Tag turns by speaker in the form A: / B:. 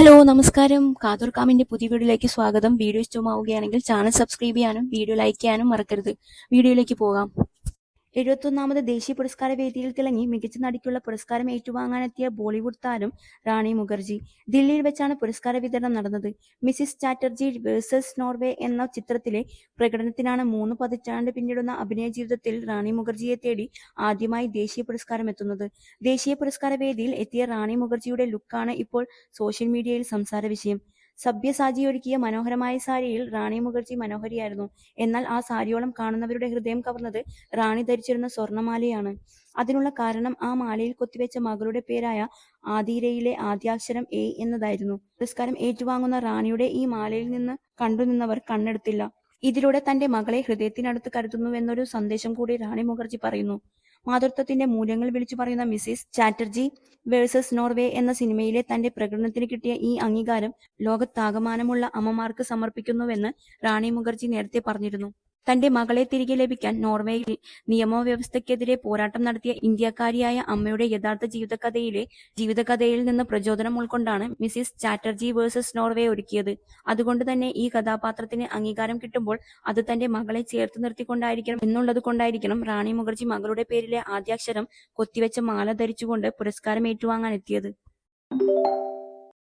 A: Hello നമസ്കാരം. കാതൂർ കാമിന്റെ പുതിയ വീഡിയോയിലേക്ക് സ്വാഗതം. വീഡിയോ ഇഷ്ടമാവുകയാണെങ്കിൽ ചാനൽ സബ്സ്ക്രൈബ് ചെയ്യാനും വീഡിയോ ലൈക്ക് ചെയ്യാനും മറക്കരുത്. വീഡിയോയിലേക്ക് പോകാം. എഴുപത്തൊന്നാമത് ദേശീയ പുരസ്കാര വേദിയിൽ തിളങ്ങി മികച്ച നടിക്കുള്ള പുരസ്കാരം ഏറ്റുവാങ്ങാനെത്തിയ ബോളിവുഡ് താരം റാണി മുഖർജി. ദില്ലിയിൽ വെച്ചാണ് പുരസ്കാര വിതരണം നടന്നത്. മിസിസ് ചാറ്റർജി വേഴ്സസ് നോർവേ എന്ന ചിത്രത്തിലെ പ്രകടനത്തിനാണ് മൂന്ന് പതിറ്റാണ്ട് പിന്നിടുന്ന അഭിനയ ജീവിതത്തിൽ റാണി മുഖർജിയെ തേടി ആദ്യമായി ദേശീയ പുരസ്കാരം എത്തുന്നത്. ദേശീയ പുരസ്കാര വേദിയിൽ എത്തിയ റാണി മുഖർജിയുടെ ലുക്കാണ് ഇപ്പോൾ സോഷ്യൽ മീഡിയയിൽ സംസാര വിഷയം. സഭ്യസാചി ഒരുക്കിയ മനോഹരമായ സാരിയിൽ റാണി മുഖർജി മനോഹരിയായിരുന്നു. എന്നാൽ ആ സാരിയോളം കാണുന്നവരുടെ ഹൃദയം കവർന്നത് റാണി ധരിച്ചിരുന്ന സ്വർണമാലയാണ്. അതിനുള്ള കാരണം ആ മാലയിൽ കൊത്തിവെച്ച മകളുടെ പേരായ ആതിരയിലെ ആദ്യാക്ഷരം എ എന്നതായിരുന്നു. പുരസ്കാരം ഏറ്റുവാങ്ങുന്ന റാണിയുടെ ഈ മാലയിൽ നിന്ന് കണ്ടുനിന്നവർ കണ്ണെടുത്തില്ല. ഇതിലൂടെ തന്റെ മകളെ ഹൃദയത്തിനടുത്ത് കരുതുന്നുവെന്നൊരു സന്ദേശം കൂടി റാണി മുഖർജി പറയുന്നു. മാതൃത്വത്തിന്റെ മൂല്യങ്ങൾ വിളിച്ചു പറയുന്ന മിസിസ് ചാറ്റർജി വേഴ്സസ് നോർവേ എന്ന സിനിമയിലെ തന്റെ പ്രകടനത്തിന് കിട്ടിയ ഈ അംഗീകാരം ലോകത്താകമാനമുള്ള അമ്മമാർക്ക് സമർപ്പിക്കുന്നുവെന്ന് റാണി മുഖർജി നേരത്തെ പറഞ്ഞിരുന്നു. തന്റെ മകളെ തിരികെ ലഭിക്കാൻ നോർവേയിൽ നിയമവ്യവസ്ഥയ്ക്കെതിരെ പോരാട്ടം നടത്തിയ ഇന്ത്യക്കാരിയായ അമ്മയുടെ യഥാർത്ഥ ജീവിതകഥയിലെ ജീവിതകഥയിൽ നിന്ന് പ്രചോദനം ഉൾക്കൊണ്ടാണ് മിസിസ് ചാറ്റർജി വേഴ്സസ് നോർവേ ഒരുക്കിയത്. അതുകൊണ്ട് തന്നെ ഈ കഥാപാത്രത്തിന് അംഗീകാരം കിട്ടുമ്പോൾ അത് തന്റെ മകളെ ചേർത്ത് നിർത്തിക്കൊണ്ടായിരിക്കണം എന്നുള്ളത് കൊണ്ടായിരിക്കണം റാണി മുഖർജി മകളുടെ പേരിലെ ആദ്യാക്ഷരം കൊത്തിവെച്ച മാല ധരിച്ചുകൊണ്ട് പുരസ്കാരം ഏറ്റുവാങ്ങാൻ എത്തിയത്